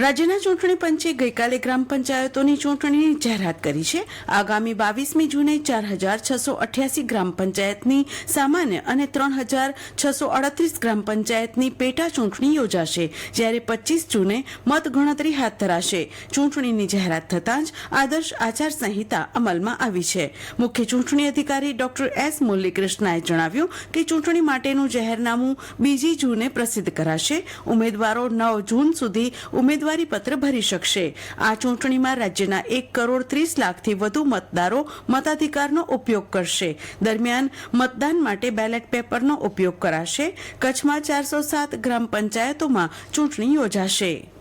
રાજ્યના ચૂંટણી પંચે ગઈકાલે ગ્રામ પંચાયતોની ચૂંટણીની જાહેરાત કરી છે. આગામી બાવીસમી જૂને ચાર હજાર છસો અઠ્યાસી ગ્રામ પંચાયતની સામાન્ય અને ત્રણ હજાર છસો અડત્રીસ ગ્રામ પંચાયતની પેટા ચૂંટણી યોજાશે, જ્યારે પચીસ જૂને મતગણતરી હાથ ધરાશે. ચૂંટણીની જાહેરાત થતાં જ આદર્શ આચાર સંહિતા અમલમાં આવી છે. મુખ્ય ચૂંટણી અધિકારી ડોક્ટર એસ મુરલીકૃષ્ણાએ જણાવ્યું કે ચૂંટણી માટેનું જાહેરનામું બીજી જૂને પ્રસિદ્ધ કરાશે. ઉમેદવારો નવ જૂન સુધી ઉમેદવારી પત્ર ભરી શકશે. આ ચૂંટણીમાં રાજ્યના એક કરોડ ત્રીસ લાખથી વધુ મતદારો મતાધિકારનો ઉપયોગ કરશે. દરમિયાન મતદાન માટે બેલેટ પેપરનો ઉપયોગ કરાશે. કચ્છમાં ચારસો સાત ગ્રામ પંચાયતોમાં ચૂંટણી યોજાશે.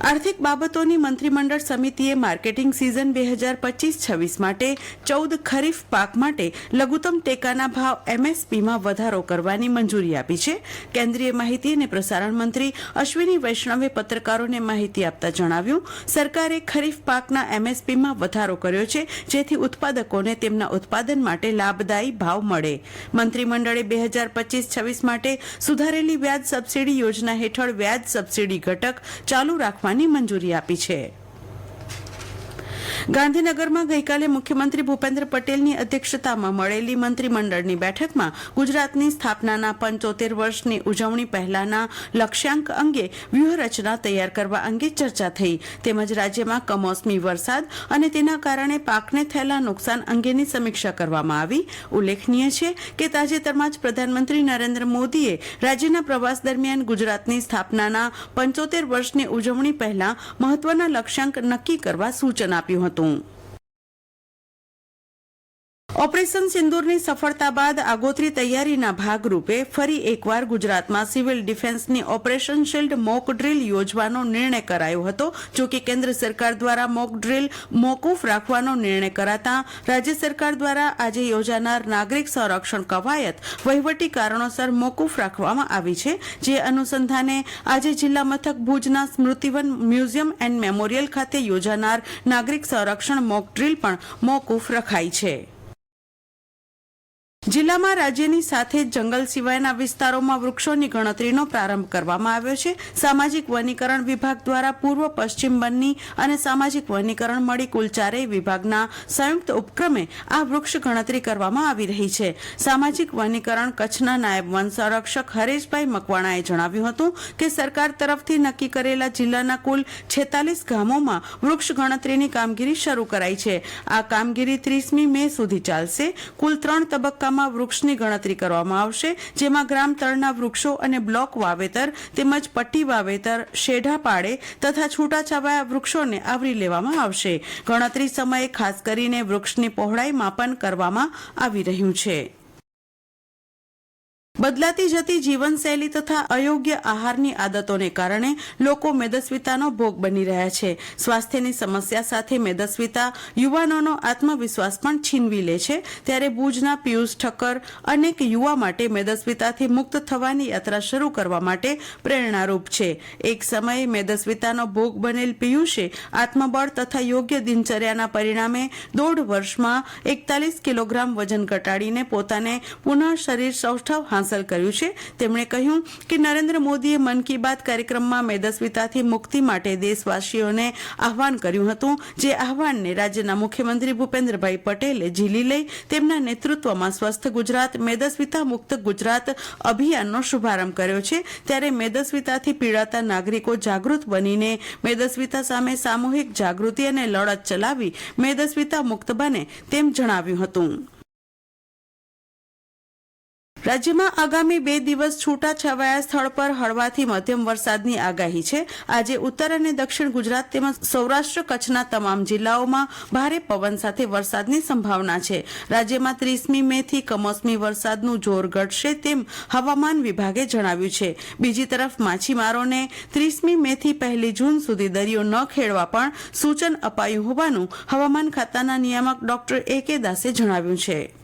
આર્થિક બાબતોની મંત્રીમંડળ સમિતિએ માર્કેટિંગ સિઝન બે હજાર પચીસ છવ્વીસ માટે ચૌદ ખરીફ પાક માટે લઘુત્તમ ટેકાના ભાવ એમએસપીમાં વધારો કરવાની મંજૂરી આપી છે. કેન્દ્રીય માહિતી અને પ્રસારણ મંત્રી અશ્વિની વૈષ્ણવે પત્રકારોને માહિતી આપતા જણાવ્યું, સરકારે ખરીફ પાકના એમએસપીમાં વધારો કર્યો છે, જેથી ઉત્પાદકોને તેમના ઉત્પાદન માટે લાભદાયી ભાવ મળે. મંત્રીમંડળે બે હજાર પચીસ છવ્વીસ માટે સુધારેલી વ્યાજ સબસિડી યોજના હેઠળ વ્યાજ સબસિડી ઘટક ચાલુ રાખવાની મંજૂરી આપી છે. ગાંધીનગરમાં ગઈકાલે મુખ્યમંત્રી ભૂપેન્દ્ર પટેલની અધ્યક્ષતામાં મળેલી મંત્રીમંડળની બેઠકમાં ગુજરાતની સ્થાપનાના પંચોતેર વર્ષની ઉજવણી પહેલાના લક્ષ્યાંક અંગે વ્યૂહરચના તૈયાર કરવા અંગે ચર્ચા થઈ. તેમજ રાજ્યમાં કમોસમી વરસાદ અને તેના કારણે પાકને થયેલા નુકસાન અંગેની સમીક્ષા કરવામાં આવી. ઉલ્લેખનીય છે કે તાજેતરમાં જ પ્રધાનમંત્રી નરેન્દ્ર મોદીએ રાજ્યના પ્રવાસ દરમિયાન ગુજરાતની સ્થાપનાના પંચોતેર વર્ષની ઉજવણી પહેલા મહત્વના લક્ષ્યાંક નક્કી કરવા સૂચન આપ્યું હતું. 动 ઓપરેશન સિંદૂરની સફળતા બાદ આગોતરી તૈયારીના ભાગરૂપે ફરી એકવાર ગુજરાતમાં સિવિલ ડિફેન્સની ઓપરેશન શિલ્ડ મોક ડ્રીલ યોજવાનો નિર્ણય કરાયો હતો. જો કે કેન્દ્ર સરકાર દ્વારા મોક ડ્રીલ મોકૂફ રાખવાનો નિર્ણય કરાતા રાજ્ય સરકાર દ્વારા આજે યોજાનાર નાગરિક સંરક્ષણ કવાયત વહીવટી કારણોસર મોકૂફ રાખવામાં આવી છે. જે અનુસંધાને આજે જિલ્લા મથક ભુજના સ્મૃતિવન મ્યુઝિયમ એન્ડ મેમોરિયલ ખાતે યોજાનાર નાગરિક સંરક્ષણ મોક ડ્રીલ પણ મોકૂફ રખાઈ છે. જિલ્લામાં રાજ્યની સાથે જંગલ સિવાયના વિસ્તારોમાં વૃક્ષોની ગણતરીનો પ્રારંભ કરવામાં આવ્યો છે. સામાજિક વનીકરણ વિભાગ દ્વારા પૂર્વ પશ્ચિમ બન્ની અને સામાજિક વનીકરણ મળી કુલ ચારેય વિભાગના સંયુક્ત ઉપક્રમે આ વૃક્ષ ગણતરી કરવામાં આવી રહી છે. સામાજિક વનીકરણ કચ્છના નાયબ વન સંરક્ષક હરેશભાઈ મકવાણાએ જણાવ્યું હતું કે સરકાર તરફથી નક્કી કરેલા જિલ્લાના કુલ છેતાલીસ ગામોમાં વૃક્ષ ગણતરીની કામગીરી શરૂ કરાઈ છે. આ કામગીરી ત્રીસમી મે સુધી ચાલશે. કુલ ત્રણ તબક્કામાં વિસ્તારમાં વૃક્ષની ગણતરી કરવામાં આવશે, જેમાં ગ્રામ તળના વૃક્ષો અને બ્લોક વાવેતર તેમજ પટ્ટી વાવેતર, શેઢા પાડે તથા છૂટાછવાયા વૃક્ષોને આવરી લેવામાં આવશે. ગણતરી સમયે ખાસ કરીને વૃક્ષની પહોળાઈ માપન કરવામાં આવી રહ્યું છે. બદલાતી જતી જીવનશૈલી તથા અયોગ્ય આહારની આદતોને કારણે લોકો મેદસ્વીતાનો ભોગ બની રહ્યા છે. સ્વાસ્થ્યની સમસ્યા સાથે મેદસ્વીતા યુવાનોનો આત્મવિશ્વાસ પણ છીનવી લે છે. ત્યારે ભુજના પિયુષ ઠક્કર અનેક યુવા માટે મેદસ્વીતાથી મુક્ત થવાની યાત્રા શરૂ કરવા માટે પ્રેરણારૂપ છે. એક સમયે મેદસ્વીતાનો ભોગ બનેલ પિયુષે આત્મબળ તથા યોગ્ય દિનચર્યાના પરિણામે દોઢ વર્ષમાં એકતાલીસ કિલોગ્રામ વજન ઘટાડીને પોતાને પુનઃ શરીર સૌષ્ઠવ હાંસલ કર્યું છે. તેમણે કહ્યું કે નરેન્દ્ર મોદીએ મન કી બાત કાર્યક્રમમાં મેદસ્વીતાથી મુક્તિ માટે દેશવાસીઓને આહવાન કર્યું હતું. જે આહવાનને રાજ્યના મુખ્યમંત્રી ભૂપેન્દ્રભાઈ પટેલે ઝીલી લઈ તેમના નેતૃત્વમાં સ્વસ્થ ગુજરાત, મેદસ્વીતા મુક્ત ગુજરાત અભિયાનનો શુભારંભ કર્યો છે. ત્યારે મેદસ્વીતાથી પીડાતા નાગરિકો જાગૃત બનીને મેદસ્વીતા સામે સામૂહિક જાગૃતિ અને લડત ચલાવી મેદસ્વીતા મુક્ત બને તેમ જણાવ્યું હતું. રાજ્યમાં આગામી બે દિવસ છૂટા છવાયા સ્થળ પર હળવાથી મધ્યમ વરસાદની આગાહી છે. આજે ઉત્તર અને દક્ષિણ ગુજરાત તેમજ સૌરાષ્ટ્ર કચ્છના તમામ જિલ્લાઓમાં ભારે પવન સાથે વરસાદની સંભાવના છે. રાજ્યમાં ત્રીસમી મે થી કમોસમી વરસાદનું જોર ઘટશે તેમ હવામાન વિભાગે જણાવ્યું છે. બીજી તરફ માછીમારોને ત્રીસમી મે થી પહેલી જૂન સુધી દરિયો ન ખેડવા પણ સૂચન અપાયું હોવાનું હવામાન ખાતાના નિયામક ડોક્ટર એ કે દાસે જણાવ્યું છે.